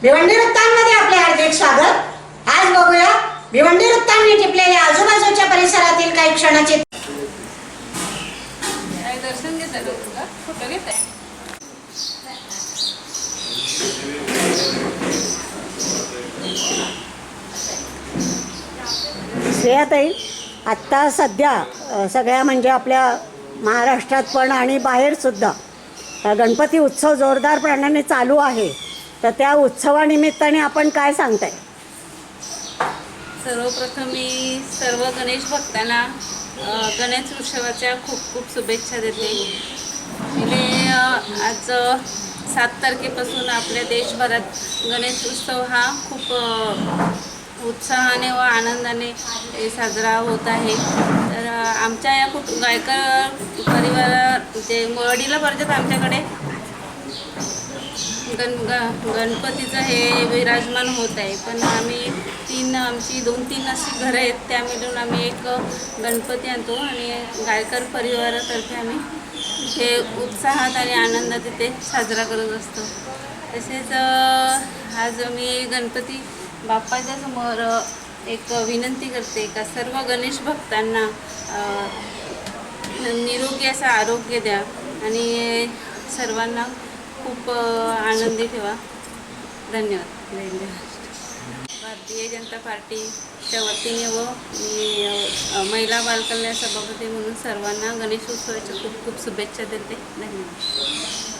भिवंडी वृत्तांमध्ये आपले हार्दिक स्वागत. आज बघूया भिवंडी वृत्तांनी टिपलेल्या आजूबाजूच्या परिसरातील काही क्षणाचे दर्शन श्रेयाताई आत्ता सध्या सगळ्या म्हणजे आपल्या महाराष्ट्रात पण आणि बाहेरसुद्धा गणपती उत्सव जोरदारपणाने चालू आहे. तर त्या उत्सवानिमित्ताने आपण काय सांगताय? सर्वप्रथम मी सर्व गणेश भक्तांना गणेश उत्सवाच्या खूप खूप शुभेच्छा देते. मी आज सात तारखेपासून आपल्या देशभरात गणेश उत्सव हा खूप उत्साहाने व आनंदाने साजरा होत आहे. तर आमच्या या कुट गायकर परिवारा ते मडीला पर्यंत आमच्याकडे गण ग गणपतीचं हे विराजमान होत आहे. पण आम्ही तीन आमची दोन तीन अशी घरं आहेत त्या मिळून आम्ही एक गणपती आणतो आणि गायकर परिवारातर्फे आम्ही हे उत्साहात आणि आनंदात इथे साजरा करत असतो. तसेच आज मी गणपती बाप्पाच्या समोर एक विनंती करते का सर्व गणेश भक्तांना निरोगी असं आरोग्य द्या आणि सर्वांना खूप आनंदी ठेवा. धन्यवाद. धन्यवाद भारतीय जनता पार्टीच्या वतीने व मी महिला बालकल्याण सभापती म्हणून सर्वांना गणेश उत्सवाच्या खूप खूप शुभेच्छा देते. धन्यवाद.